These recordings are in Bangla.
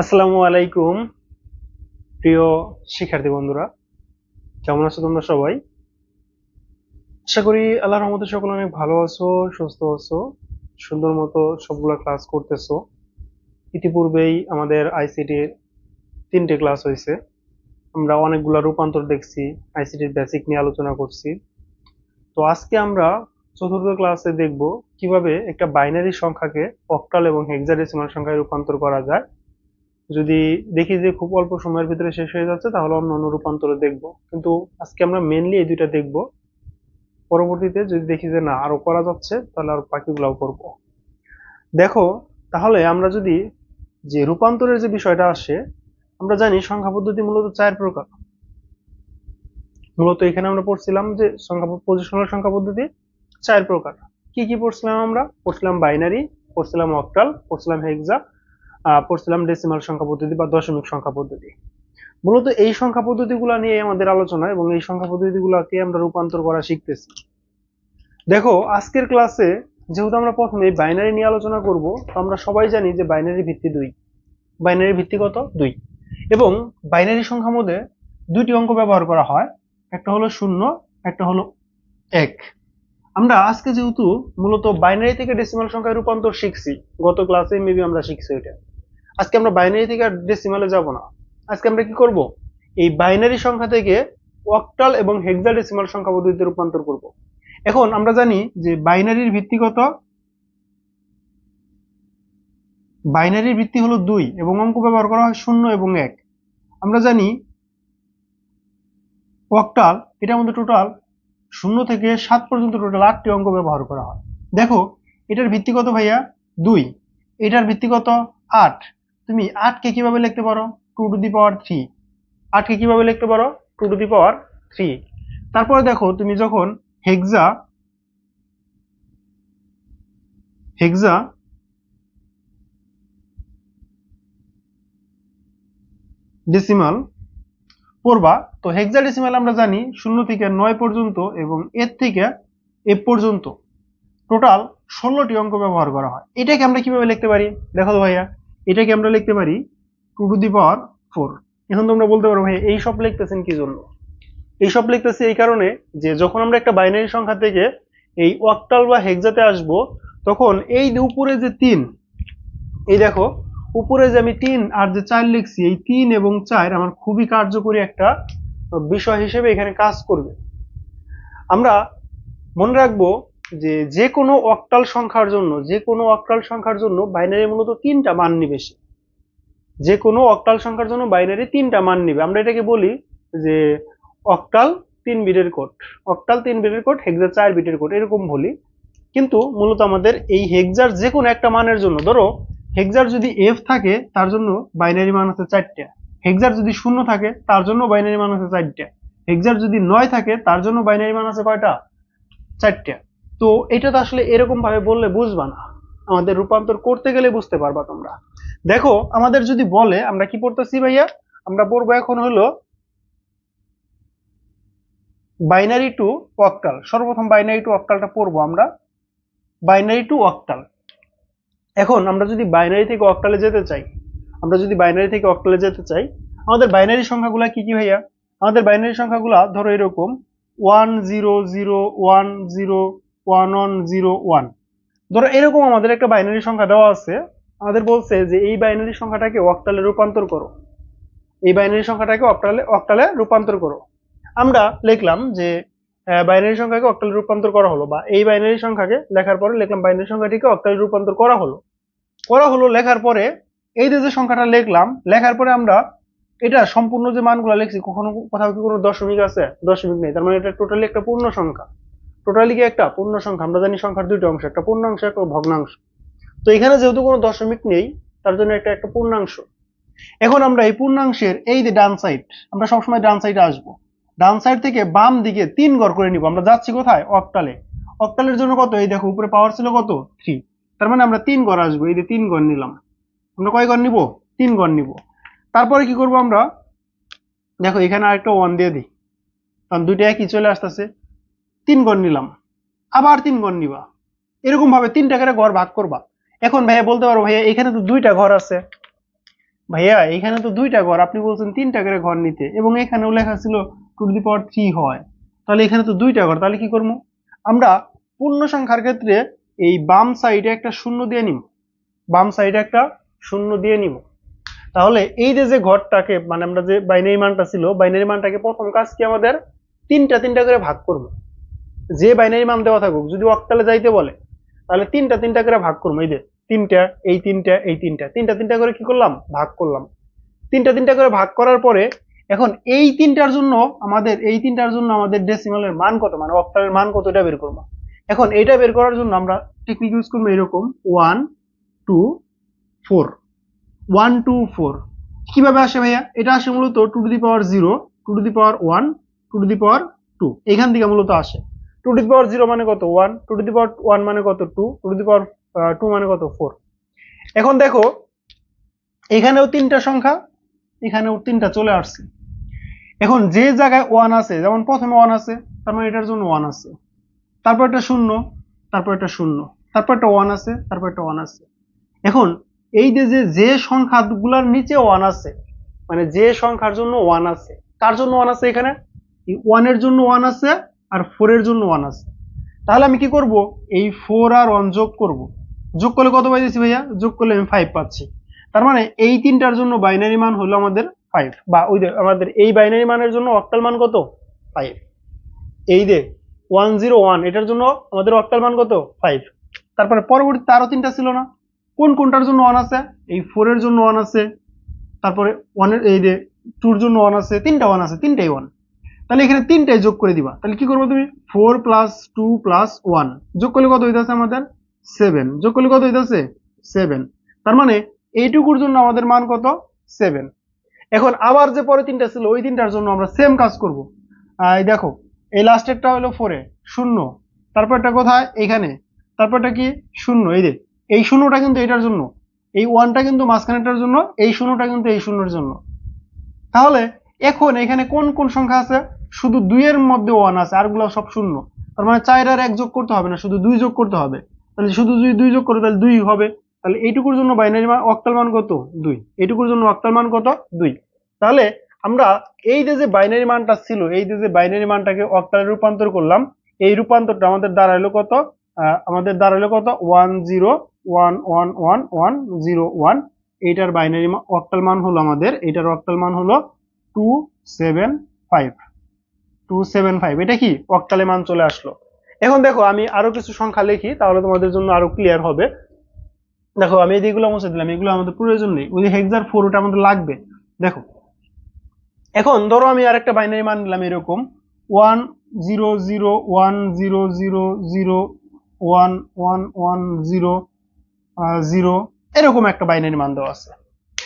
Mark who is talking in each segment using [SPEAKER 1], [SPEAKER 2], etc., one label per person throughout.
[SPEAKER 1] আসসালামু আলাইকুম, প্রিয় শিক্ষার্থী বন্ধুরা, কেমন আছো তোমরা সবাই? আশা করি আল্লাহ রহমতে সকলে অনেক ভালো আছো, সুস্থ আছো, সুন্দর মতো সবগুলো ক্লাস করতেছো। ইতিপূর্বেই আমাদের আইসিটির তিনটে ক্লাস হয়েছে আমরা অনেকগুলো রূপান্তর দেখছি আইসিটির বেসিক নিয়ে আলোচনা করছি। তো আজকে আমরা চতুর্থ ক্লাসে দেখব কীভাবে একটা বাইনারি সংখ্যাকে অক্টাল এবং হেক্সাডেসিমাল সংখ্যায় রূপান্তর করা যায়। যদি দেখি যে খুব অল্প সময়ের ভিতরে শেষ হয়ে যাচ্ছে, তাহলে অন্য অন্য রূপান্তরে দেখব। কিন্তু আজকে আমরা মেনলি এই দুইটা দেখব। পরবর্তীতে যদি দেখি যে না, আরও করা যাচ্ছে, তাহলে আর বাকিগুলাও করব। দেখো, তাহলে আমরা যদি যে রূপান্তরের যে বিষয়টা আসে, আমরা জানি সংখ্যা পদ্ধতি মূলত চার প্রকার। মূলত এখানে আমরা পড়ছিলাম যে সংখ্যা পজিশনাল সংখ্যা পদ্ধতি চার প্রকার। কি কি পড়ছিলাম আমরা? পড়ছিলাম বাইনারি পড়ছিলাম অক্টাল পড়ছিলাম হেক্সা পড়ছিলাম ডেসিমাল সংখ্যা পদ্ধতি বা দশমিক সংখ্যা পদ্ধতি। মূলত এই সংখ্যা পদ্ধতিগুলো নিয়ে আমাদের আলোচনা এবং এই সংখ্যা পদ্ধতিগুলোকে আমরা রূপান্তর করা শিখতেছি। দেখো, আজকের ক্লাসে যেহেতু আমরা প্রথমে বাইনারি নিয়ে আলোচনা করব, তো আমরা সবাই জানি যে বাইনারি ভিত্তি দুই। বাইনারি ভিত্তি কত? দুই। এবং বাইনারি সংখ্যার মধ্যে দুইটি অঙ্ক ব্যবহার করা হয়, একটা হলো শূন্য, একটা হলো এক। আমরা আজকে যেহেতু মূলত বাইনারি থেকে ডেসিমাল সংখ্যায় রূপান্তর শিখছি, গত ক্লাসে মেবি আমরা শিখছি এটা আজকে আমরা বাইনারি থেকে ডেসিমালে যাব না। আজকে আমরা কি করব? এই বাইনারি সংখ্যা থেকে অক্টাল এবং হেক্সাডেসিমাল সংখ্যা পদ্ধতিতে রূপান্তর করব। এখন আমরা জানি যে বাইনারির ভিত্তি কত? বাইনারির ভিত্তি হলো দুই এবং অঙ্ক ব্যবহার করা হয় শূন্য এবং এক। আমরা জানি অক্টাল এটার মধ্যে টোটাল শূন্য থেকে সাত পর্যন্ত টোটাল আটটি অঙ্ক ব্যবহার করা হয়। দেখো, এটার ভিত্তি কত ভাইয়া? দুই। এটার ভিত্তি কত? আট। তুমি আটকে কীভাবে লিখতে পারো? Two to the power three আটকে কীভাবে লিখতে পারো? Two to the power three তারপরে দেখো, তুমি যখন হেক্সা হেক্সা ডেসিমাল পড়বা। তো হেক্সাডেসিমাল আমরা জানি শূন্য থেকে নয় পর্যন্ত এবং এর থেকে এ পর্যন্ত। টোটাল ষোলোটি অঙ্ক ব্যবহার করা হয়। এটাকে আমরা কীভাবে লিখতে পারি? দেখো ভাইয়া। এটাকে আমরা লিখতে পারি two to the power four. এখন তোমরা বলতে পারো, ভাই, এই সব লিখতেছেন কি জন্য? এই সব লিখতেছি এই কারণে যে যখন আমরা একটা বাইনারি সংখ্যা থেকে এই অক্টাল বা হেক্সাতে আসব, তখন এই যে উপরে যে তিন, এই দেখো, উপরে যে আমি তিন আর যে চার লিখছি, এই তিন এবং চার আমার খুবই কার্যকরী একটা বিষয় হিসেবে এখানে কাজ করবে। আমরা মনে রাখব যে যে কোনো অক্টাল সংখ্যার জন্য যে কোনো অক্টাল সংখ্যার জন্য বাইনারি মূলত তিনটা মান নিবে সে। যে কোনো অক্টাল সংখ্যার জন্য বাইনারি তিনটা মান নিবে। আমরা এটাকে বলি যে অক্টাল তিন বিটের কোড অক্টাল তিন বিটের কোড হেক্সা চার বিটের কোড এরকম বলি। কিন্তু মূলত আমাদের এই হেক্সার যে কোনো একটা মানের জন্য, ধরো হেক্সার যদি এফ থাকে, তার জন্য বাইনারি মান আছে চারটা। হেক্সার যদি শূন্য থাকে, তার জন্য বাইনারি মান আছে চারটা। হেক্সার যদি নয় থাকে, তার জন্য বাইনারি মান আছে কয়টা? চারটা। তো এটা তো আসলে এরকম ভাবে বললে বুঝবা না। আমাদের রূপান্তর করতে গেলে বুঝতে পারবা তোমরা। দেখো, আমাদের যদি বলে, আমরা কি পড়তেছি ভাইয়া? আমরা পড়ব এখন হলো বাইনারি টু অক্টাল সর্বপ্রথম বাইনারি টু অক্টালটা পড়ব আমরা। বাইনারি টু অক্টাল এখন আমরা যদি বাইনারি থেকে অক্টালে যেতে চাই, আমরা যদি বাইনারি থেকে অক্টালে যেতে চাই, আমাদের বাইনারি সংখ্যাগুলা কি কি ভাইয়া? আমাদের বাইনারি সংখ্যাগুলা ধরো এরকম one zero zero one zero one one zero one ধরো এরকম আমাদের একটা বাইনারি সংখ্যা দেওয়া আছে, আমাদের বলছে যে এই বাইনারি সংখ্যাটাকে অক্টালে রূপান্তর করো। এই বাইনারি সংখ্যাটাকে অক্টালে অক্টালে রূপান্তর করো। আমরা লিখলাম যে বাইনারি সংখ্যাকে অক্টালে রূপান্তর করা হলো বা এই বাইনারি সংখ্যাকে লেখার পরে লিখলাম বাইনারি সংখ্যাটিকে অক্টালে রূপান্তর করা হলো। করা হলো, লেখার পরে এই যে যে সংখ্যাটা লিখলাম, লেখার পরে আমরা এটা সম্পূর্ণ যে মানগুলো লিখছি, কখনো কোথাও কি কোনো দশমিক আছে? দশমিক নেই, তার মানে এটা টোটালি একটা পূর্ণ সংখ্যা। টোটালি কি একটা পূর্ণ সংখ্যা, আমরা জানি সংখ্যার দুইটা অংশ, একটা পূর্ণাংশ, একটা ভগ্নাংশ। তো এখানে যেহেতু কোনো দশমিক নেই, তার জন্য একটা একটা পূর্ণাংশ। এখন আমরা এই পূর্ণাংশের এই যে ডান সাইড আমরা সবসময় ডান সাইডে আসব। ডান সাইড থেকে বাম দিকে তিন ঘর করে নিব। আমরা যাচ্ছি কোথায়? অক্টালে অক্টালের জন্য কত? এই দেখো, উপরে পাওয়ার ছিল কত? থ্রি তার মানে আমরা তিন ঘর আসব, এই যে তিন ঘর নিলাম। আমরা কয় ঘর নিব? তিন ঘর নিব। তারপরে কি করব আমরা? দেখো, এখানে আরেকটা ওয়ান দিয়ে দিই। কারণ দুইটা একই চলে আসতেছে। তিন ঘর নিলাম। আবার তিন ঘর নিবা। এরকম ভাবে তিনটা করে ঘর ভাগ করবা। এখন ভাইয়া বলতে পারো, ভাইয়া এখানে তো দুইটা ঘর আছে। ভাইয়া, এখানে তো দুইটা ঘর। আপনি বলছেন তিনটা করে ঘর নিতে। এবং এখানেও লেখা ছিল টু দি পাওয়ার থ্রি হয়। তাহলে এখানে তো দুইটা ঘর, তাহলে কি করব? আমরা পূর্ণ সংখ্যার ক্ষেত্রে এই বাম সাইডে একটা শূন্য দিয়ে নিব। বাম সাইডে একটা শূন্য দিয়ে নিব। তাহলে এই যে যে ঘরটাকে মানে আমরা যে বাইনারি মানটা ছিল বাইনারি মানটাকে প্রথম কাজ কি আমাদের? তিনটা তিনটা করে ভাগ করব। যে বাইনারি মান দেওয়া থাকুক, যদি অক্টালে যাইতে বলে, তাহলে তিনটা তিনটা করে ভাগ করব এই যে তিনটা, এই তিনটা এই তিনটা তিনটা তিনটা করে কি করলাম? ভাগ করলাম। তিনটা তিনটা করে ভাগ করার পরে, এখন এই তিনটার জন্য আমাদের, এই তিনটার জন্য আমাদের ডেসিমালের মান কত? মানে অক্টালের মান কত এটা বের করব? এখন এটা বের করার জন্য আমরা টেকনিক ইউজ করব এরকম one two four one two four কীভাবে আসে ভাইয়া? এটা আসে মূলত two to the power zero two to the power one two to the power two এখান থেকে মূলত আসে। Two to the power zero মানে কত? One two to the power one মানে কত? Two two to the power two মানে কত? ফোর এখন দেখো, এখানেও তিনটা সংখ্যা, এখানেও তিনটা চলে আসছে। এখন যে জায়গায় ওয়ান আছে, যেমন প্রথমে ওয়ান আছে, তার মানে এটার জন্য ওয়ান আছে। তারপর একটা শূন্য, তারপর একটা শূন্য, তারপর একটা ওয়ান আছে, তারপর একটা ওয়ান আছে। এখন, এই যে যে যে সংখ্যাগুলোর নিচে ওয়ান আছে মানে যে সংখ্যার জন্য ওয়ান আছে, কার জন্য ওয়ান আছে এখানে? ওয়ানের জন্য ওয়ান আছে আর ফোরের জন্য ওয়ান আছে। তাহলে আমি কি করব? এই ফোর আর ওয়ান যোগ করব। যোগ করলে কত পাইতেছি ভাইয়া? যোগ করলে আমি ফাইভ পাচ্ছি। তার মানে এই তিনটার জন্য বাইনারি মান হলো আমাদের ফাইভ বা ওই আমাদের এই বাইনারি মানের জন্য অক্টাল মান কত? ফাইভ এই যে ওয়ান জিরো ওয়ান এটার জন্য আমাদের অক্টাল মান কত? ফাইভ তারপরে পরবর্তীতে আরও তিনটা ছিল না? কোন কোনটার জন্য ওয়ান আছে? এই ফোরের জন্য ওয়ান আছে। তারপরে ওয়ানের এই যে টুর জন্য ওয়ান আছে। তিনটা ওয়ান আছে, তিনটাই ওয়ান তাহলে এখানে তিনটাই যোগ করে দিবা। তাহলে কি করব তুমি? Four plus two plus one যোগ করলে কত হইতেছে আমাদের? সেভেন যোগ করলে কত হইতেছে? সেভেন তার মানে এইটুকুর জন্য আমাদের মান কত? সেভেন এখন আবার যে পরে তিনটা ছিল, ওই তিনটার জন্য আমরা সেম কাজ করব। এই দেখো, এই লাস্টেরটা হলো ফোরে শূন্য। তারপরটা কোথায়? এখানে তারপরটা কি? শূন্য। এই যে, এই শূন্যটা কিন্তু এটার জন্য। এই ওয়ানটা কিন্তু মাঝখানেটার জন্য, এই শূন্যটা কিন্তু এই শূন্যের জন্য। তাহলে এখন এখানে কোন কোন সংখ্যা আছে? শুধু দুইয়ের মধ্যে ওয়ান আছে, আরগুলো সব শূন্য। তার মানে চার আর এক যোগ করতে হবে না, শুধু দুই যোগ করতে হবে। তাহলে শুধু যদি দুই যোগ করে, তাহলে দুই হবে। তাহলে এইটুকুর জন্য বাইনারি মান অক্টাল মান কত? দুই। এইটুকুর জন্য অক্টাল মান কত? দুই। তাহলে আমরা এই যে যে বাইনারি মানটা ছিল, এই যে যে বাইনারি মানটাকে অক্টালে রূপান্তর করলাম, এই রূপান্তরটা আমাদের দাঁড়াইলো কত? আমাদের দাঁড়াইলো কত? One zero one one one one zero one এইটার বাইনারি অক্টাল মান হলো আমাদের, এইটার অক্টাল মান হলো two seven five two seven five এটা কি? অক্টালে মান চলে আসলো। এখন দেখো, আমি আরও কিছু সংখ্যা লিখি, তাহলে তোমাদের জন্য আরও ক্লিয়ার হবে। দেখো, আমি এইগুলো মুছে দিলাম, এগুলো আমাদের প্রয়োজন নেই। ওই হেক্সার ফোর ওটা আমাদের লাগবে। দেখো, এখন ধরো আমি আরেকটা বাইনারি মান নিলাম এরকম। One zero zero one zero zero zero one one one zero zero এরকম একটা বাইনারি মান দেওয়া আছে।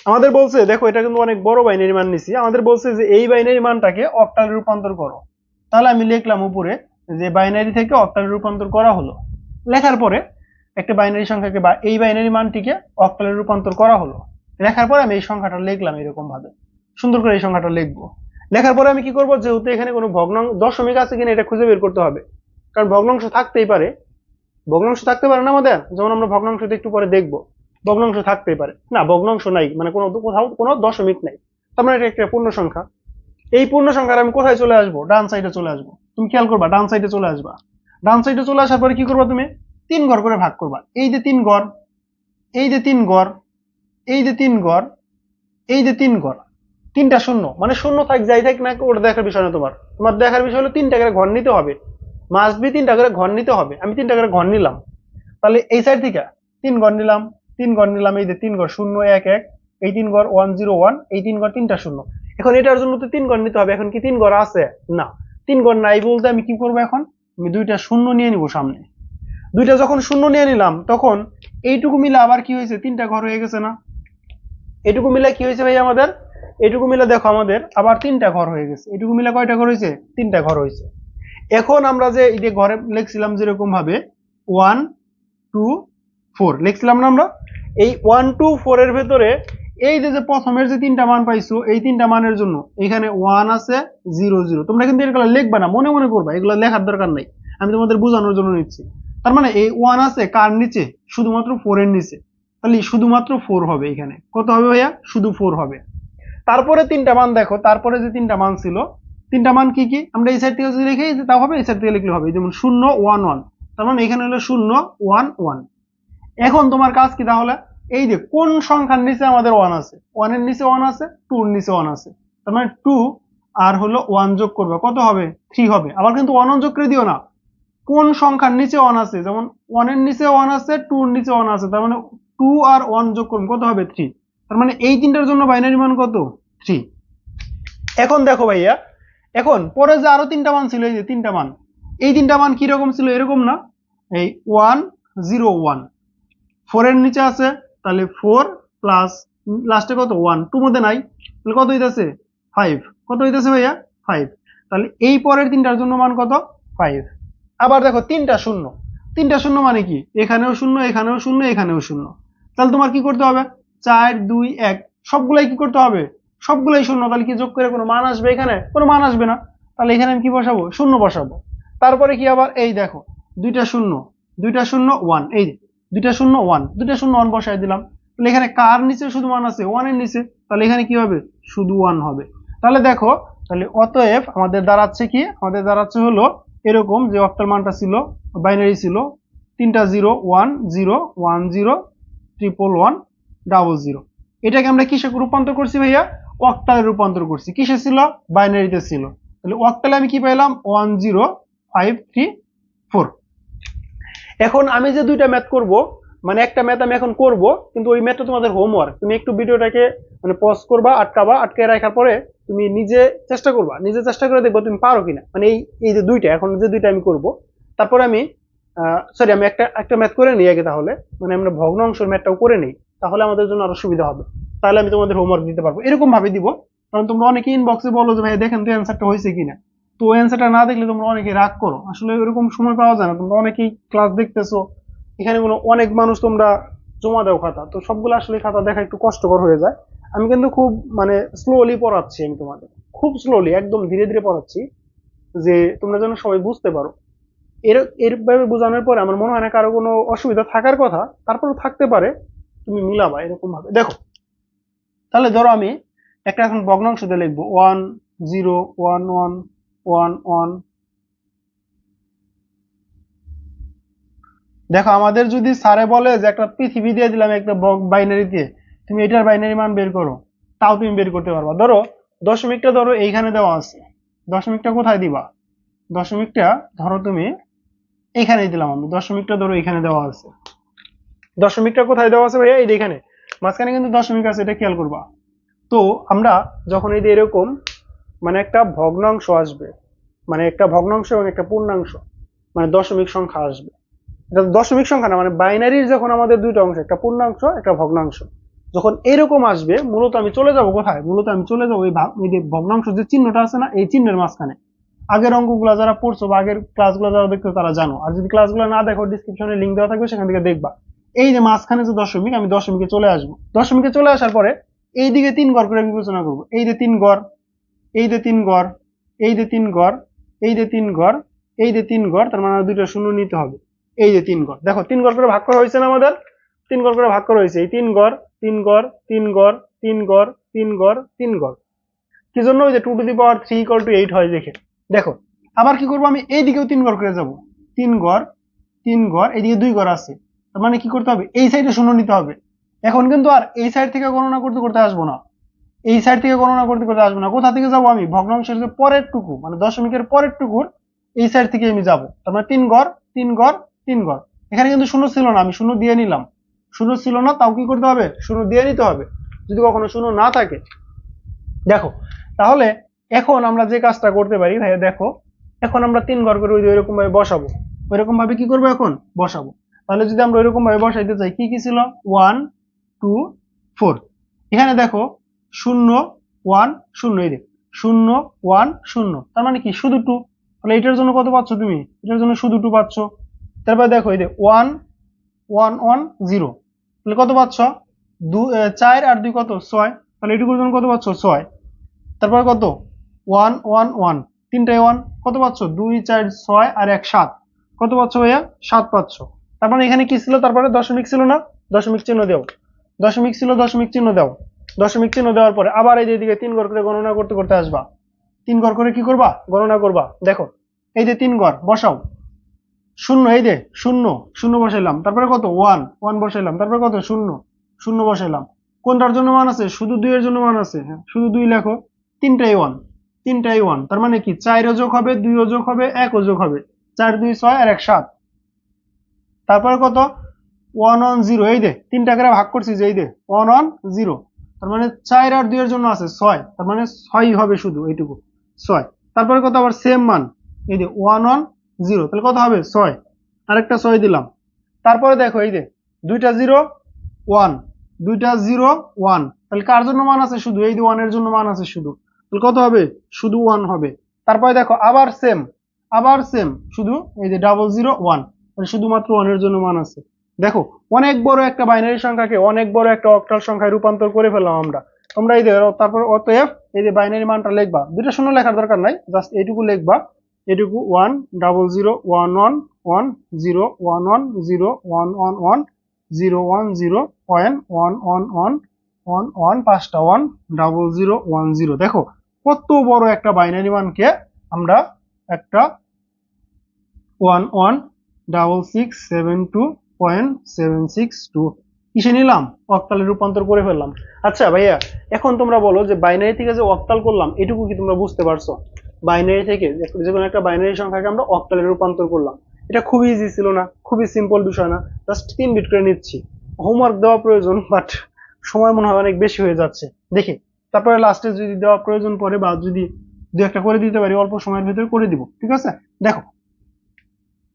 [SPEAKER 1] আমাদের বলছে, দেখো, এটা কিন্তু অনেক বড় বাইনারি মান নিছি। আমাদের বলছে যে এই বাইনারি মানটাকে অক্টালে রূপান্তর করো। তাহলে আমি লিখলাম উপরে যে বাইনারি থেকে অক্টালে রূপান্তর করা হলো। লেখার পরে একটা বাইনারি সংখ্যাকে বা এই বাইনারি মানটিকে অক্টালে রূপান্তর করা হলো। লেখার পরে আমি এই সংখ্যাটা লিখলাম এরকম ভাবে সুন্দর করে এই সংখ্যাটা লিখব। লেখার পরে আমি কি করব? যেহেতু এখানে কোনো ভগ্নাংশ, দশমিক আছে কিনা এটা খুঁজে বের করতে হবে। কারণ ভগ্নাংশ থাকতেই পারে। ভগ্নাংশ থাকতে পারে না আমাদের? যেমন আমরা ভগ্নাংশ একটু পরে দেখব। ভগ্নাংশ থাকতেই পারে। না, ভগ্নাংশ নাই। মানে কোনো কোথাও কোনো দশমিক নাই। তার মানে এটা একটা পূর্ণ সংখ্যা। এই পূর্ণ সংখ্যার আমি কোথায় চলে আসব? ডান সাইডে চলে আসব। তুমি খেয়াল করবা, ডান সাইডে চলে আসবা। ডান সাইডে চলে আসার পরে কি করবা তুমি? তিন ঘর করে ভাগ করবা। এই যে তিন ঘর, এই যে তিন ঘর, এই যে তিন ঘর, এই যে তিন ঘর, তিনটা শূন্য। মানে শূন্য থাক, যাই থাক না, ওটা দেখার বিষয় না তোমার। তোমার দেখার বিষয় হলো তিনটা করে ঘর নিতে হবে। মাস্ট বি তিনটা করে ঘর নিতে হবে। আমি তিনটা করে ঘর নিলাম। তাহলে এই সাইড থেকে তিন ঘর নিলাম, তিন ঘর নিলাম, এই যে তিন ঘর শূন্য, এক এক। এই তিন ঘর ওয়ান জিরো ওয়ান এই তিন ঘর তিনটা শূন্য। এখন এটার জন্য তো তিন ঘর নিতে হবে। এখন কি তিন ঘর আছে? না। তিন ঘর নাই বলতে আমি কি করব এখন? আমি দুইটা শূন্য নিয়ে নিব সামনে। দুইটা যখন শূন্য নিয়ে নিলাম, তখন এইটুকু মিলে আবার কি হয়েছে? তিনটা ঘর হয়ে গেছে না? এটুকু মিলে কি হয়েছে ভাই আমাদের? এটুকু মিলে দেখো আমাদের, আবার তিনটা ঘর হয়ে গেছে। এটুকু মিলে কয়টা ঘর হয়েছে? তিনটা ঘর হয়েছে। এখন আমরা যে এই যে ঘরে লিখছিলাম যেরকম ভাবে ওয়ান টু ফোর লিখছিলাম না আমরা? এই ওয়ান টু ফোর এর ভেতরে এই যে প্রথমের যে তিনটা মান পাইছো, এই তিনটা মানের জন্য এখানে ওয়ান আছে জিরো জিরো তোমরা কিন্তু এগুলো লিখবা না, মনে মনে করবা, এগুলো লেখার দরকার নাই। আমি তোমাদের বোঝানোর জন্য নিচ্ছি। তার মানে এই ওয়ান আছে কার নিচে? শুধুমাত্র ফোর এর নিচে। তাহলে শুধুমাত্র ফোর হবে এখানে। কত হবে ভাইয়া? শুধু ফোর হবে। তারপরে তিনটা মান দেখো, তারপরে যে তিনটা মান ছিল, তিনটা মান কি কি? আমরা এই সাইড থেকে যদি লিখে তা হবে, এই সাইড থেকে লিখলে হবে। যেমন শূন্য ওয়ান ওয়ান তার মানে এখানে হলো শূন্য ওয়ান ওয়ান এখন তোমার কাজ কি তাহলে? এই যে কোন সংখ্যার নিচে আমাদের ওয়ান আছে? ওয়ানের নিচে ওয়ান আছে টুর নিচে ওয়ান আছে। তার মানে টু আর হলো ওয়ান যোগ করবে। কত হবে? থ্রি হবে। আবার কিন্তু ওয়ান যোগ করে দিও না। কোন সংখ্যার নিচে ওয়ান আছে? যেমন ওয়ানের নিচে ওয়ান আছে টুর নিচে ওয়ান আছে। তার মানে টু আর ওয়ান যোগ করুন। কত হবে? থ্রি তার মানে এই তিনটার জন্য বাইনারি মান কত? থ্রি এখন দেখো ভাইয়া, এখন পরে যে আরও তিনটা মান ছিল, এই যে তিনটা মান, এই তিনটা মান কীরকম ছিল? এরকম না। এই ওয়ান জিরো ওয়ান ফোরের নিচে আছে তাহলে ফোর প্লাস লাস্টে কত? ওয়ান টু মধ্যে নাই। তাহলে কত হইতেছে? ফাইভ কত হইতেছে ভাইয়া? ফাইভ তাহলে এই পরের তিনটার জন্য মান কত? ফাইভ আবার দেখো, তিনটা শূন্য। তিনটা শূন্য মানে কি? এখানেও শূন্য এখানেও শূন্য এখানেও শূন্য। তাহলে তোমার কি করতে হবে? চার, দুই, এক। সবগুলাই কি করতে হবে? সবগুলাই শূন্য। তাহলে কি যোগ করে কোনো মান আসবে এখানে? কোনো মান আসবে না। তাহলে এখানে আমি কি বসাবো? শূন্য বসাবো। তারপরে কি আবার? এই দেখো, দুইটা শূন্য। দুইটা শূন্য ওয়ান এই দুইটা শূন্য ওয়ান দুইটা শূন্য ওয়ান বসাই দিলাম। তাহলে এখানে কার নিচে শুধু ওয়ান আছে? ওয়ানের নিচে। তাহলে এখানে কি হবে? শুধু ওয়ান হবে। তাহলে দেখো, তাহলে অতএব আমাদের দাঁড়াচ্ছে কি? আমাদের দাঁড়াচ্ছে হলো এরকম যে অক্টাল মানটা ছিল বাইনারি ছিল, তিনটা zero one zero one zero triple one double zero এটাকে আমরা কিসে রূপান্তর করছি ভাইয়া? অক্টালে রূপান্তর করছি। কিসে ছিল? বাইনারিতে ছিল। তাহলে অক্টালে আমি কি পাইলাম? One zero five three four এখন আমি যে দুইটা ম্যাথ করব মানে একটা ম্যাথ আমি এখন করব, কিন্তু ওই ম্যাথটা তোমাদের হোমওয়ার্ক তুমি একটু ভিডিওটাকে মানে পজ করবা, আটকাবা, আটকে রাখার পরে তুমি নিজে চেষ্টা করবা, নিজে চেষ্টা করে দেখব তুমি পারো কিনা। মানে এই এই যে দুইটা, এখন যে দুইটা আমি করব, তারপরে আমি সরি আমি একটা একটা ম্যাথ করে নিই আগে তাহলে মানে আমরা ভগ্নাংশের ম্যাথটাও করে নিই, তাহলে আমাদের জন্য আরও সুবিধা হবে। তাহলে আমি তোমাদের হোমওয়ার্ক দিতে পারব। এরকম ভাবে দিব, কারণ তোমরা অনেকে ইনবক্সে বলো যে ভাই দেখেন তো অ্যান্সারটা হয়েছে কিনা? তো অ্যান্সারটা না দেখলে তোমরা অনেকে রাগ করো। আসলে এরকম সময় পাওয়া যায় না। তোমরা অনেকেই ক্লাস দেখতেছো, এখানে কোনো অনেক মানুষ তোমরা জমা দাও খাতা। তো সবগুলো আসলে খাতা দেখা একটু কষ্টকর হয়ে যায়। আমি কিন্তু খুব মানে স্লোলি পড়াচ্ছি আমি তোমাদের। খুব স্লোলি একদম ধীরে ধীরে পড়াচ্ছি যে তোমরা যেন সবাই বুঝতে পারো। এর, এরভাবে বোঝানোর পরে আমার মনে হয় না কারও কোনো অসুবিধা থাকার কথা। তারপরে থাকতে পারে, তুমি মিলাবা এরকম ভাবে দেখো, তাহলে ধরো আমি একটা এখন ভগ্নাংশ দিয়ে লিখব। One zero one one one one. দেখো, আমাদের যদি স্যারে বলে যে একটা পৃথিবী দিয়ে দিলাম একটা বাইনারি দিয়ে তুমি এটার বাইনারি মান বের করো, তাও তুমি বের করতে পারবা। ধরো, দশমিকটা ধরো এইখানে দেওয়া আছে। দশমিকটা কোথায় দিবা? দশমিকটা ধরো তুমি এখানে দিলাম আমি। দশমিকটা ধরো এখানে দেওয়া আছে। দশমিকটা কোথায় দেওয়া আছে ভাইয়া? এই এখানে মাঝখানে কিন্তু দশমিক আছে, এটা খেয়াল করবা। তো আমরা যখন এই এরকম মানে একটা ভগ্নাংশ আসবে। মানে একটা ভগ্নাংশ এবং একটা পূর্ণাংশ। মানে দশমিক সংখ্যা আসবে। এটা দশমিক সংখ্যা না মানে বাইনারির যখন আমাদের দুইটা অংশ, একটা পূর্ণাংশ, একটা ভগ্নাংশ। যখন এরকম আসবে, মূলত আমি চলে যাব কোথায়? মূলত আমি চলে যাব এই যে ভগ্নাংশ যে চিহ্নটা আছে না, এই চিহ্নের মাঝখানে। আগের অঙ্কগুলো যারা পড়ছো বা আগের ক্লাসগুলো যারা দেখছ, তারা জানো। আর যদি ক্লাসগুলো না দেখো ডিসক্রিপশনে লিঙ্ক দেওয়া থাকবে, সেখান থেকে দেখবা। এই যে মাঝখানে যে দশমিক, আমি দশমিকে চলে আসব। দশমিকে চলে আসার পরে এই দিকে তিন গড় করে বিবেচনা করব। এই যে তিন গড় এই যে তিন গড় এই যে তিন গড় এই যে তিন গড় এই যে তিন গড় তার মানে দুইটা শূন্য নিতে হবে এই যে তিন গড় দেখো তিন গড় করে ভাগ করা হয়েছে না আমাদের তিন গড় করে ভাগ করা হয়েছে এই তিন গড় তিন গড় তিন গড় তিন গড় তিন গড় তিন গড় কি জন্য ওই যে two to the power three equal to eight হয় দেখে দেখো আবার কি করব আমি এই দিকেও তিন গড় করে যাব তিন গড় তিন গড় এইদিকে দুই গড় আছে তার মানে কি করতে হবে এই সাইডে শূন্য নিতে হবে এখন কিন্তু আর এই সাইড থেকে গণনা করতে করতে আসব না এই সাইড থেকে গণনা করতে করতে আসব না। কোথা থেকে যাব আমি? ভগ্নাংশের যে পরের টুকু মানে দশমিকের পরের টুকুর এই সাইড থেকে আমি যাব। তার মানে তিন গড় তিন গড় তিন গড়। এখানে কিন্তু শূন্য ছিল না, আমি শূন্য দিয়ে নিলাম। শূন্য ছিল না, তাও কি করতে হবে? শূন্য দিয়ে নিতে হবে। যদি কখনো শূন্য না থাকে। দেখো, তাহলে এখন আমরা যে কাজটা করতে পারি, ভাইয়া দেখো, এখন আমরা তিন ঘর করে ওইরকম ভাবে বসাবো। ওইরকম ভাবে কি করব এখন? বসাবো। তাহলে যদি আমরা ওইরকম ভাবে বসাইতে চাই, কি কি ছিল? ওয়ান টু ফোর এখানে দেখো শূন্য, ওয়ান, শূন্য, এই যে, শূন্য, ওয়ান, শূন্য। তার মানে কি? শুধু টু তাহলে এটার জন্য কত পাচ্ছ তুমি? এটার জন্য শুধু টু পাচ্ছ। তারপরে দেখো, এই যে ওয়ান ওয়ান ওয়ান জিরো তাহলে কত পাচ্ছ? দু চার আর দুই কত? ছয়। তাহলে এটুকুর জন্য কত পাচ্ছ? ছয়। তারপরে কত? ওয়ান ওয়ান ওয়ান তিনটায় ওয়ান কত পাচ্ছ? দুই, চার, ছয় আর এক, সাত। কত পাচ্ছ ভাইয়া? সাত পাচ্ছ। তার মানে এখানে কি ছিল? তারপরে দশমিক ছিল না? দশমিক চিহ্ন দাও। দশমিক ছিল, দশমিক চিহ্ন দাও। দশমিক চিহ্ন দেওয়ার পরে আবার এই যে এদিকে তিন ঘর করে গণনা করতে করতে আসবা। তিন ঘর করে কি করবা? গণনা করবা। দেখো, এই যে তিন ঘর বসাও। শূন্য, এই যে শূন্য শূন্য বসাইলাম। তারপরে কত? ওয়ান ওয়ান বসাইলাম। তারপরে কত? শূন্য শূন্য বসাইলাম। কোনটার জন্য মান আছে? শুধু দুইয়ের জন্য মান আছে। হ্যাঁ শুধু দুই লেখো। তিনটাই ওয়ান তিনটাই ওয়ান। তার মানে কি? চার যোগ হবে দুই যোগ হবে এক যোগ হবে। চার, দুই, ছয় আর এক, সাত। তারপরে কত? One one, zero. এই দে তিনটা করে ভাগ করছি যে এই দে ওয়ান ওয়ান, জিরো। তার মানে চার আর দুইয়ের জন্য আছে ছয়। তার মানে ছয়ই হবে শুধু এইটুকু। ছয়। তারপরে কত? আবার সেম মান। এই যে ওয়ান ওয়ান জিরো তাহলে কত হবে? ছয়। আরেকটা ছয় দিলাম। তারপরে দেখো, এই যে দুইটা জিরো ওয়ান দুইটা জিরো ওয়ান তাহলে কার জন্য মান আছে শুধু? এই যে ওয়ানের জন্য মান আছে শুধু। তাহলে কত হবে? শুধু ওয়ান হবে। তারপরে দেখো, আবার সেম আবার সেম শুধু এই যে ডাবল জিরো ওয়ান শুধুমাত্র ওয়ানের জন্য মান আছে। দেখো অনেক বড় একটা বাইনারি সংখ্যাকে অনেক বড় একটা অক্টাল সংখ্যায় রূপান্তর করে ফেললাম আমরা তোমরা এই যে তারপর অতএব এই যে বাইনারি মানটা লিখবা দুইটা শূন্য লেখার দরকার নাই জাস্ট এইটুকু লিখবা এটুকু one double zero one one one zero one one zero one one one zero one zero one one one one one one পাঁচটা one double zero one zero দেখো কত বড় একটা বাইনারি মানকে আমরা একটা one one double six seven two কিসে নিলাম? অক্টালে রূপান্তর করে ফেললাম। আচ্ছা ভাইয়া, এখন তোমরা বলো যে বাইনারি থেকে যে অক্টাল করলাম, এটুকু কি তোমরা বুঝতে পারছ? বাইনারি থেকে, যে- কোনো একটা বাইনারি সংখ্যাকে আমরা অক্টালে রূপান্তর করলাম। এটা খুবই ইজি ছিল না, খুবই সিম্পল বিষয় না। জাস্ট তিন বিট করে নিচ্ছি। হোমওয়ার্ক দেওয়া প্রয়োজন বাট সময় মনে হয় অনেক বেশি হয়ে যাচ্ছে। দেখি, তারপরে লাস্টে যদি দেওয়া প্রয়োজন পড়ে বা যদি দু একটা করে দিতে পারি, অল্প সময়ের ভিতরে করে দিব, ঠিক আছে? দেখো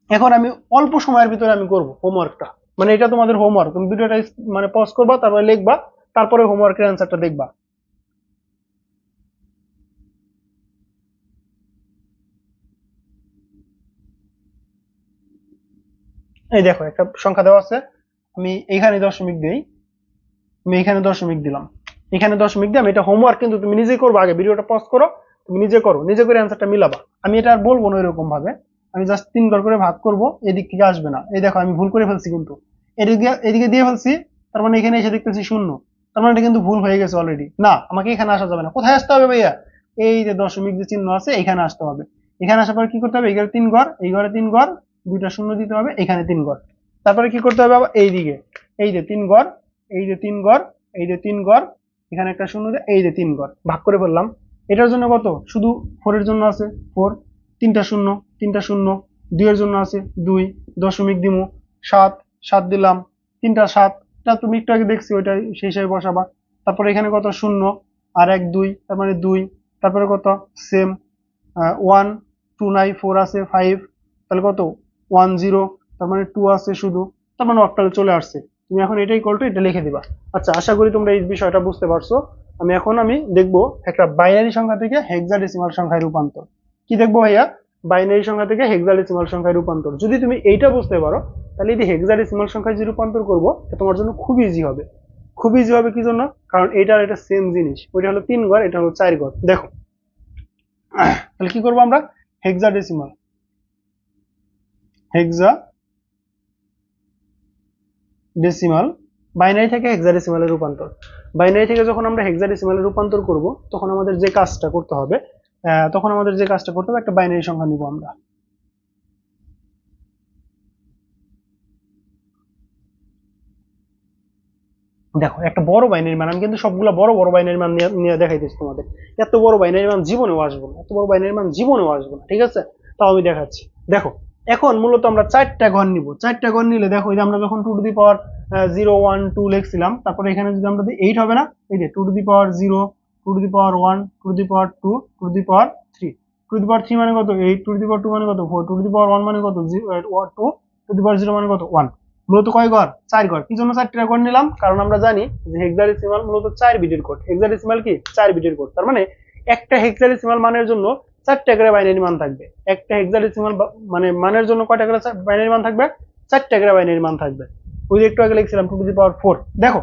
[SPEAKER 1] এখন আমি অল্প সময়ের ভিতরে আমি করব হোমওয়ার্কটা মানে এটা তোমাদের হোমওয়ার্ক তুমি ভিডিওটা মানে পজ করবা, তারপরে লিখবা, তারপরে হোমওয়ার্কের অ্যান্সারটা দেখবা। এই দেখো, একটা সংখ্যা দেওয়া আছে। আমি এখানে দশমিক দিই। আমি এখানে দশমিক দিলাম। এখানে দশমিক দিয়ে আমি এটা হোমওয়ার্ক কিন্তু তুমি নিজে করবে আগে ভিডিওটা পজ করো, তুমি নিজে করো, নিজে করে অ্যান্সারটা মিলাবা। আমি এটা আর বলব না এরকম ভাবে আমি জাস্ট তিন ঘর করে ভাগ করব, এদিক থেকে আসবে না। এই দেখো, আমি ভুল করে ফেলছি কিন্তু। এদিকে এদিকে দিয়ে ফেলছি, তার মানে এখানে এসে দেখতেছি শূন্য। তার মানে এটা কিন্তু ভুল হয়ে গেছে অলরেডি না, আমাকে এখানে আসা যাবে না। কোথায় আসতে হবে ভাইয়া? এই যে দশমিক যে চিহ্ন আছে, এখানে আসতে হবে। এখানে আসার পর কি করতে হবে? এখানে তিন ঘর, এই ঘরে তিন ঘর, দুইটা শূন্য দিতে হবে, এখানে তিন ঘর। তারপরে কি করতে হবে আবার? এই দিকে এই যে তিন ঘর, এই যে তিন ঘর, এই যে তিন ঘর, এখানে একটা শূন্য এই যে তিন ঘর। ভাগ করে ফেললাম এটার জন্য কত? শুধু ফোরের জন্য আছে। ফোর তিনটা শূন্য তিনটা শূন্য, দুইয়ের জন্য আছে দুই, দশমিক দিমু, সাত সাত দিলাম, তিনটা সাত। তা তুমি একটু আগে দেখছি ওইটা সেই হিসাবে বসাবা। তারপরে এখানে কত? শূন্য, আর এক, দুই, তার মানে দুই। তারপরে কত? সেম ওয়ান টু নাই ফোর আছে ফাইভ তাহলে কত? ওয়ান জিরো তার মানে টু আছে শুধু। তার মানে অক্টালে চলে আসছে। তুমি এখন এটাই কলটো এটা লিখে দিবা। আচ্ছা আশা করি তোমরা এই বিষয়টা বুঝতে পারছ। আমি এখন আমি দেখব একটা বাইনারি সংখ্যা থেকে হেক্সাডেসিমাল সংখ্যায় রূপান্তর। কি দেখব ভাইয়া? বাইনারি সংখ্যা থেকে হেক্সাডেসিমাল সংখ্যায় রূপান্তর। যদি তুমি এইটা বুঝতে পারো, তাহলে এই যে হেক্সাডেসিমাল সংখ্যায় যে রূপান্তর করব তোমার জন্য খুব ইজি হবে। খুব ইজি হবে কি জন্য? কারণ এটা আর এটা সেম জিনিস। ওইটা হলো তিন ঘর, এটা হলো চার ঘর। দেখো, তাহলে কি করব আমরা? হেক্সাডেসিমাল হেক্সা ডেসিমাল বাইনারি থেকে হেক্সাডেসিমালে রূপান্তর। বাইনারি থেকে যখন আমরা হেক্সাডেসিমালে রূপান্তর করব, তখন আমাদের যে কাজটা করতে হবে তখন আমাদের যে কাজটা করতে হবে, একটা বাইনারি সংখ্যা নিব আমরা। দেখো, একটা বড় বাইনারি মান, আমি কিন্তু সবগুলো বড় বড় বাইনারি মান নিয়ে দেখাইতেছি তোমাদের। এত বড় বাইনারি মান জীবনেও আসব না, এত বড় বাইনারি মান জীবনেও আসব না, ঠিক আছে? তাও আমি দেখাচ্ছি। দেখো, এখন মূলত আমরা চারটা ঘর নিব। চারটা ঘর নিলে দেখো যে আমরা যখন two to the power zero one two লিখছিলাম, তারপরে এখানে যদি আমরা এইট হবে না? এই যে two to the power zero two to the power one two the power two two the power three two the power three মানে কত? Eight two the power two মানে কত? Four two the power one মানে কত? Two to the power zero মানে কত? ওয়ান মূলত কয় ঘর? চার ঘর। কি জন্য চারটা ঘর নিলাম? কারণ আমরা জানি যে হেক্সাডেসিমাল মূলত চার বিটের কোড হেক্সাডেসিমাল কি? চার বিটের কোড তার মানে একটা হেক্সাডেসিমাল মানের জন্য চারটা করে বাইনারি মান থাকবে। একটা হেক্সাডেসিমাল মানে মানের জন্য কয়টা করে বাইনারি মান থাকবে? চারটা করে বাইনারি মান থাকবে। ওই যে একটু আগে লিখছিলাম two to the power four দেখো,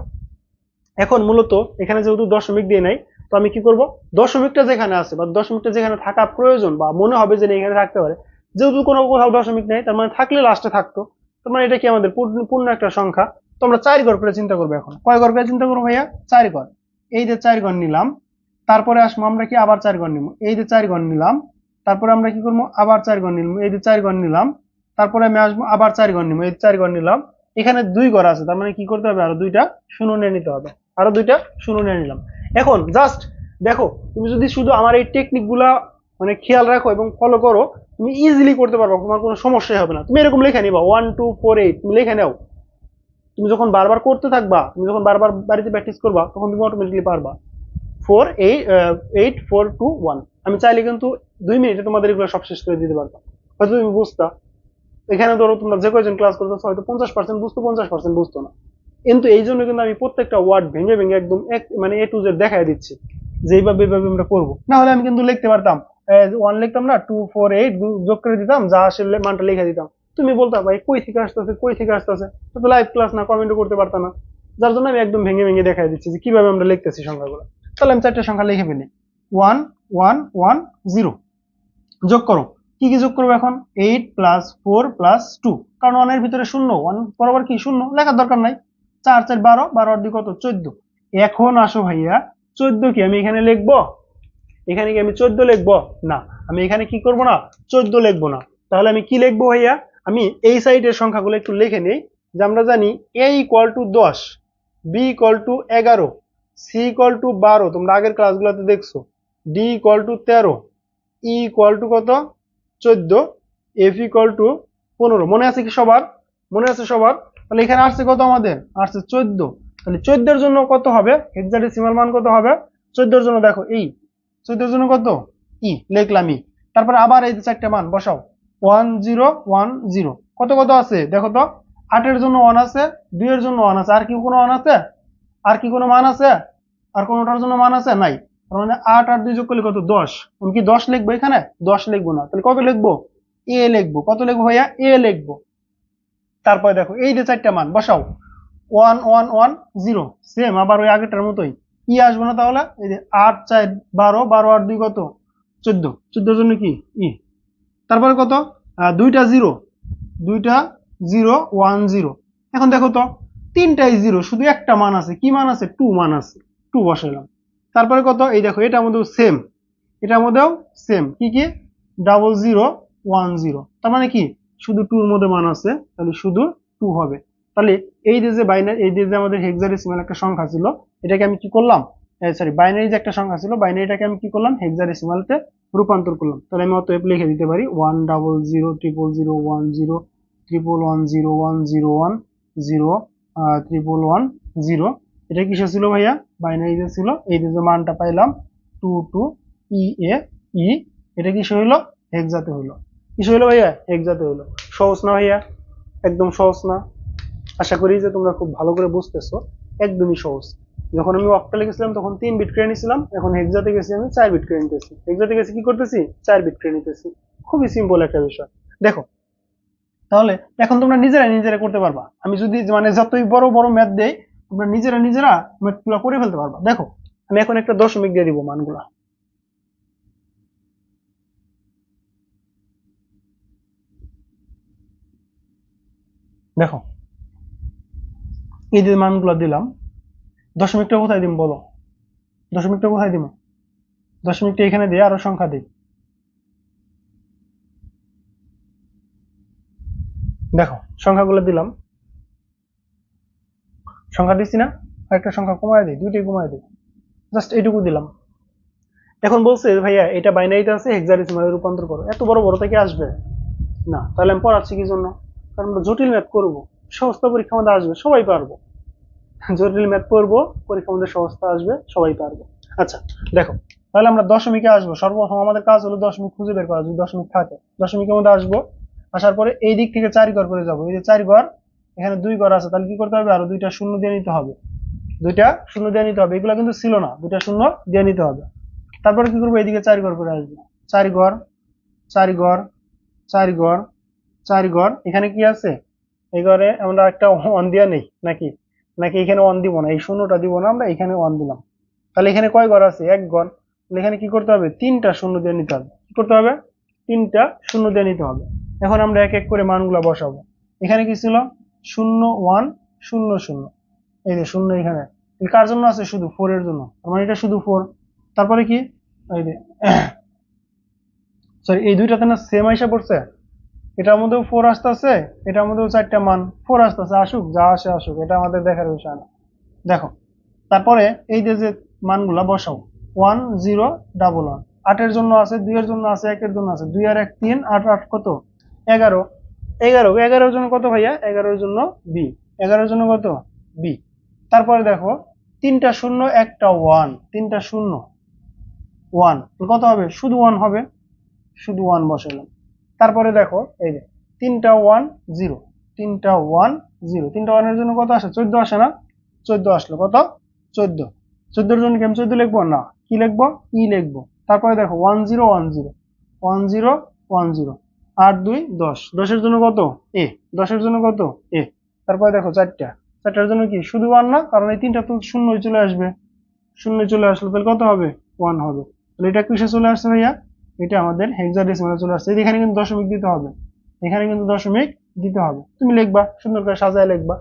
[SPEAKER 1] এখন মূলত এখানে যেহেতু দশমিক দিয়ে নাই তো আমি কি করব? দশমিকটা যেখানে আছে বা দশমিকটা যেখানে থাকা প্রয়োজন বা মনে হবে যে এখানে থাকতে পারে, যেহেতু কোনো কোথাও দশমিক নেই, তার মানে থাকলে লাস্টে থাকতো। তার মানে এটা কি আমাদের পূর্ণ একটা সংখ্যা? তো আমরা চার ঘর করে চিন্তা করব এখন। কয় ঘর করে চিন্তা করব ভাইয়া? চার ঘর। এই যে চার ঘর নিলাম, তারপরে আসব আমরা কি আবার চার ঘর নিব? এই যে চার ঘর নিলাম, তারপরে আমরা কি করব? আবার চার ঘর নিলাম। এই যে চার ঘর নিলাম, তারপরে আমি আসব আবার চার ঘর নিব। এই চার ঘর নিলাম, এখানে দুই ঘর আছে, তার মানে কি করতে হবে? আরও দুইটা শূন্য নিয়ে নিতে হবে। আরও দুইটা শূন্য নিয়ে নিলাম। এখন জাস্ট দেখো, তুমি যদি শুধু আমার এই টেকনিকগুলা মানে খেয়াল রাখো এবং ফলো করো, তুমি ইজিলি করতে পারবে, তোমার কোনো সমস্যাই হবে না। তুমি এরকম লেখা নিবা ওয়ান টু ফোর এইট তুমি লেখা নাও। তুমি যখন বারবার করতে থাকবা, তুমি যখন বারবার বাড়িতে প্র্যাকটিস করবা, তখন তুমি অটোমেটিকলি পারবা। Four eight eight four two one আমি চাইলে কিন্তু দুই মিনিটে তোমাদের এগুলো সব শেষ করে দিতে পারবা। হয়তো তুমি বুঝতা। এখানে ধরো তোমরা যে কয়জন ক্লাস করতেছো, হয়তো পঞ্চাশ পার্সেন্ট বুঝতো, পঞ্চাশ পার্সেন্ট বুঝতো না। কিন্তু এই জন্য কিন্তু আমি প্রত্যেকটা ওয়ার্ড ভেঙে ভেঙে একদম এক মানে এ টু জেড দেখাই দিচ্ছি যে এইভাবে আমরা করব। না হলে আমি কিন্তু লিখতে পারতাম ওয়ান লিখতাম না টু ফোর এইট যোগ করে দিতাম, যা আসলে মানটা লিখে দিতাম। তুমি বলতা, ভাই, কই থেকে আসতেছে, কই থেকে আসতেছে? তো লাইভ ক্লাস না কমেন্টও করতে পারতা না। যার জন্য আমি একদম ভেঙে ভেঙে দেখাই দিচ্ছি যে কীভাবে আমরা লিখতেছি সংখ্যাগুলো। তাহলে আমি চারটে সংখ্যা লিখে ফেলি। ওয়ান ওয়ান ওয়ান জিরো যোগ করো। কি কি যোগ করব এখন? Eight plus four plus two কারণ ওয়ানের ভিতরে শূন্য ওয়ান বরাবর কি শূন্য? লেখার দরকার নাই। চার চার, বারো বারো আর কত? চোদ্দ। এখন আসো ভাইয়া, চোদ্দ কি আমি এখানে লিখব? এখানে কি আমি চোদ্দ লিখব? না, আমি এখানে কি করব না? চোদ্দ লিখব না। তাহলে আমি কি লিখব ভাইয়া? আমি এই সাইডের সংখ্যাগুলো একটু লিখে নিই, যে আমরা জানি এ ইকুয়াল টু দশ বি ইকুয়াল টু এগারো সি ইকুয়াল টু বারো, তোমরা আগের ক্লাসগুলোতে দেখছ ডি ইকুয়াল টু তেরো ই ইকুয়াল টু কত? চোদ্দ এফ ইকুয়াল টু পনেরো। মনে আছে কি সবার? মনে আছে সবার? তাহলে এখানে আসছে কত আমাদের? আসছে চোদ্দ। তাহলে চোদ্দের জন্য কত হবে? হেক্সাডেসিমাল মান কত হবে? চোদ্দোর জন্য দেখো, এই। চোদ্দোর জন্য কত? ই, লিখলাম ই। তারপরে আবার এই চারটে মান, বসাও। One zero one zero. কত কত আছে? দেখো তো। আটের জন্য ওয়ান আছে, দুইয়ের জন্য ওয়ান আছে। আর কি কোনো ওয়ান আছে? আর কি কোনো মান আছে? আর কোনোটার জন্য মান আছে? নাই। তার মানে আট আর দুই যোগ করলে কত? দশ। আমি কি দশ লিখব এখানে? দশ লিখব না। তাহলে কত লিখব? এ লিখব। কত লিখব ভাইয়া? এ লিখব। তারপরে দেখো, এই যে চারটা মান, বসাও। One one one, zero. Same আবার ওই আগেরটার মতোই। ই আসব না তাহলে? এই যে আট, চার, বারো বারো, আট, দুই, কত? চোদ্দ। চোদ্দোর জন্য কি? ই। তারপরে কত? দুইটা জিরো। দুইটা জিরো, ওয়ান, জিরো। এখন দেখো তো, তিনটাই জিরো, শুধু একটা মান আছে। কি মান আছে? টু মান আছে। টু বসাইলাম। তারপরে কত? এই দেখো, এটার মধ্যেও সেম এটার মধ্যেও সেম কি কি? Double zero, one, zero. তার মানে কি? শুধু টুর মধ্যে মান আছে, তাহলে শুধু টু হবে। তাহলে এই যে যে বাইনারি এই যে আমাদের হেক্সাডেসিমাল একটা সংখ্যা ছিল, এটাকে আমি কি করলাম? সরি বাইনারি যে একটা সংখ্যা ছিল বাইনারিটাকে আমি কি করলাম? হেক্সাডেসিমালতে রূপান্তর করলাম। তাহলে আমি অতএব লিখে দিতে পারি one double zero triple zero one zero triple one zero one zero one zero triple one zero এটা কিসে ছিল ভাইয়া? বাইনারি যে ছিল, এই যে মানটা পাইলাম টু টু ই এ ই এটা কিসে হইল? হেক্সাতে হইল। কিসে হইল ভাইয়া হেক্সাতে হইল। সহজ না ভাইয়া? একদম সহজ না। আশা করি যে তোমরা খুব ভালো করে বুঝতেছো। একদমই সহজ। যখন আমি অক্টালে গেছিলাম, তখন তিন বিট করে নিছিলাম। এখন হেক্সাতে গেছি আমি চার বিট করে নিতেছি। হেক্সাতে গেছি কি করতেছি? চার বিট করে নিতেছি। খুবই সিম্পল একটা বিষয়। দেখো, তাহলে এখন তোমরা নিজেরা নিজেরা করতে পারবা। আমি যদি মানে যতই বড় বড় ম্যাথ দেই, তোমরা নিজেরা নিজেরা ম্যাথগুলো করে ফেলতে পারবা। দেখো, আমি এখন একটা দশমিক দিয়ে দিব মানগুলা। দেখো যে মানগুলো দিলাম, দশমিকটা কোথায় দিম বলো? দশমিকটা কোথায় দিব দশমিকটা এখানে দিয়ে আরও সংখ্যা দিই। দেখো, সংখ্যাগুলো দিলাম। সংখ্যা দিচ্ছি না, আরেকটা সংখ্যা কমায় দিই, দুইটাই কমায় দিই। জাস্ট এইটুকু দিলাম। এখন বলছে, ভাইয়া, এটা বাইনারিতে আছে হেক্সাডেসিমালে রূপান্তর করো। এত বড় বড় থেকে আসবে? না, তাহলে আমি পড়াচ্ছি কি জন্য? কারণ আমরা জটিল ম্যাথ করব সহজতা পরীক্ষা আমাদের আসবে, সবাই পারব। জটিল ম্যাথ করব, পরীক্ষা আমাদের সহজতা আসবে, সবাই পারব। আচ্ছা দেখো, তাহলে আমরা দশমিকে আসব। সর্বপ্রথম আমাদের কাজ হলো দশমিক খুঁজে বের করা, যদি দশমিক থাকে। দশমিকের মধ্যে আসব, আসার পরে এই দিক থেকে চারি ঘর করে যাব। এই যে চারি ঘর এখানে দুই ঘর আছে, তাহলে কি করতে হবে? আরও দুইটা শূন্য দিয়ে নিতে হবে। দুইটা শূন্য দিয়ে নিতে হবে। এগুলো কিন্তু ছিল না, দুইটা শূন্য দিয়ে নিতে হবে। তারপরে কি করব? এইদিকে চারি ঘর করে আসব। চারি ঘর চারি ঘর চারি ঘর চারি ঘর। এখানে কি আছে? এই ঘরে আমরা একটা অন দিয়া নেই, নাকি? নাকি এখানে অন দিব না? এই শূন্যটা দিব না আমরা, এখানে ওয়ান দিলাম। তাহলে এখানে কয় ঘর আছে? এক ঘর। তাহলে এখানে কি করতে হবে? তিনটা শূন্য দিয়ে নিতে হবে। কি করতে হবে? তিনটা শূন্য দিয়ে নিতে হবে। এখন আমরা এক এক করে মানগুলা বসাবো। এখানে কি ছিল? শূন্য, ওয়ান, শূন্য শূন্য। এই যে শূন্য এখানে। কার জন্য আছে? শুধু ফোর এর জন্য। মানে এটা শুধু ফোর তারপরে কি? এই যে সরি এই দুইটাতে না সেম আইসা পড়ছে? এটার মধ্যেও ফোর আসতেছে এটার মধ্যেও চারটা মান। ফোর আসতেছে আসুক, যা আসে, আসুক, এটা আমাদের দেখার বিষয় না। দেখো, তারপরে এই যে যে মানগুলা বসাও। ওয়ান জিরো ডাবল ওয়ান আটের জন্য আছে, দুইয়ের জন্য আছে, একের জন্য আছে। দুই আর এক, তিন, আট আট কত? এগারো। এগারো, এগারোর জন্য কত ভাইয়া? এগারোর জন্য বি এগারোর জন্য কত? বি তারপরে দেখো, তিনটা শূন্য, একটা ওয়ান তিনটা শূন্য ওয়ান কত হবে? শুধু ওয়ান হবে। শুধু ওয়ান বসালাম তারপরে দেখো, এই যে, তিনটা ওয়ান জিরো তিনটা ওয়ান জিরো তিনটা ওয়ানের জন্য কত আসে? চোদ্দ আসে না? চোদ্দ আসলো। কত? চোদ্দ। চোদ্দোর জন্য কি আমি চোদ্দ লিখব? না। কি লিখব? ই লিখব। তারপরে দেখো one zero one zero one zero one zero আট, দুই, দশ। দশের জন্য কত? এ। দশের জন্য কত? এ। তারপরে দেখো, চারটা। চারটার জন্য কি? শুধু ওয়ান না? কারণ এই তিনটা তো শূন্যই চলে আসবে। শূন্য চলে আসলো তাহলে কত হবে? ওয়ান হবে। তাহলে এটা কিসে চলে আসছে ভাইয়া? এটা আমাদের হেক্সাডেসিমালে চলে আসছে। এখানে কিন্তু দশমিক দিতে হবে। এখানে কিন্তু দশমিক দিতে হবে। তুমি লিখবা, সুন্দর করে সাজায় লিখবা।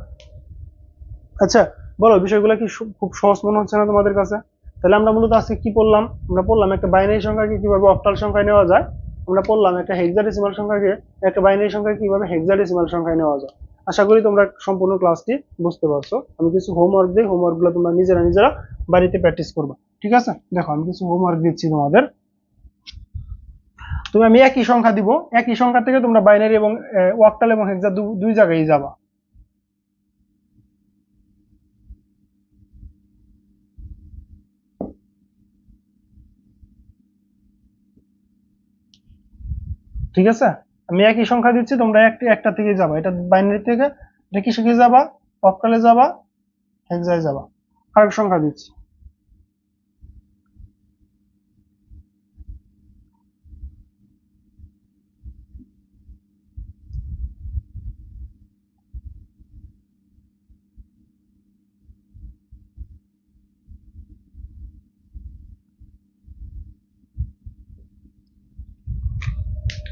[SPEAKER 1] আচ্ছা বলো, বিষয়গুলো কি খুব সহজ মনে হচ্ছে না তোমাদের কাছে? তাহলে আমরা মূলত আজকে কি পড়লাম? আমরা পড়লাম একটা বাইনারি সংখ্যাকে কীভাবে অক্টাল সংখ্যায় নেওয়া যায়। আমরা পড়লাম একটা হেক্সাডেসিমাল সংখ্যাকে, একটা বাইনারি সংখ্যা কীভাবে হেক্সাডেসিমাল সংখ্যায় নেওয়া যায়। আশা করি তোমরা সম্পূর্ণ ক্লাসটি বুঝতে পারছ। আমি কিছু হোমওয়ার্ক দিই হোমওয়ার্কগুলো তোমরা নিজেরা নিজেরা বাড়িতে প্র্যাকটিস করবা। ঠিক আছে? দেখো, আমি কিছু হোমওয়ার্ক দিচ্ছি তোমাদের। তুমি আমি একই সংখ্যা দিব, একই সংখ্যা থেকে তোমরা বাইনারি এবং ওয়াক্টাল এবং হেক্সা দুই জায়গায় যাবা। ঠিক আছে? আমি একই সংখ্যা দিচ্ছি, তোমরা একটি, একটা থেকে যাবা। এটা বাইনারি থেকে, এটা কি শিখে যাবা অক্টালে যাবা হেক্সায় যাবা। আরেক সংখ্যা দিচ্ছি।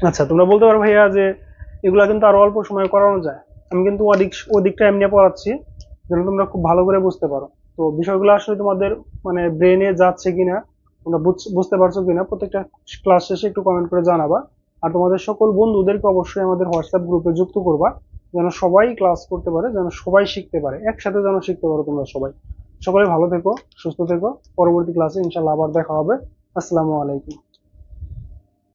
[SPEAKER 1] আচ্ছা তোমরা বলতে পারো ভাইয়া যে এগুলা কিন্তু আরও অল্প সময় করানো যায়। আমি কিন্তু ওদিক, ওদিকটা এমনি পড়াচ্ছি, যেন তোমরা খুব ভালো করে বুঝতে পারো। তো বিষয়গুলো আসলে তোমাদের মানে ব্রেনে যাচ্ছে কিনা, তোমরা বুঝ- বুঝতে পারছ কিনা, প্রত্যেকটা ক্লাস শেষে একটু কমেন্ট করে জানাবা। আর তোমাদের সকল বন্ধুদেরকে অবশ্যই আমাদের হোয়াটসঅ্যাপ গ্রুপে যুক্ত করবা, যেন সবাই ক্লাস করতে পারে, যেন সবাই শিখতে পারে, একসাথে যেন শিখতে পারো তোমরা সবাই। সকলে ভালো থেকো, সুস্থ থেকো, পরবর্তী ক্লাসে ইনশাল্লাহ আবার দেখা হবে। আসসালামু আলাইকুম।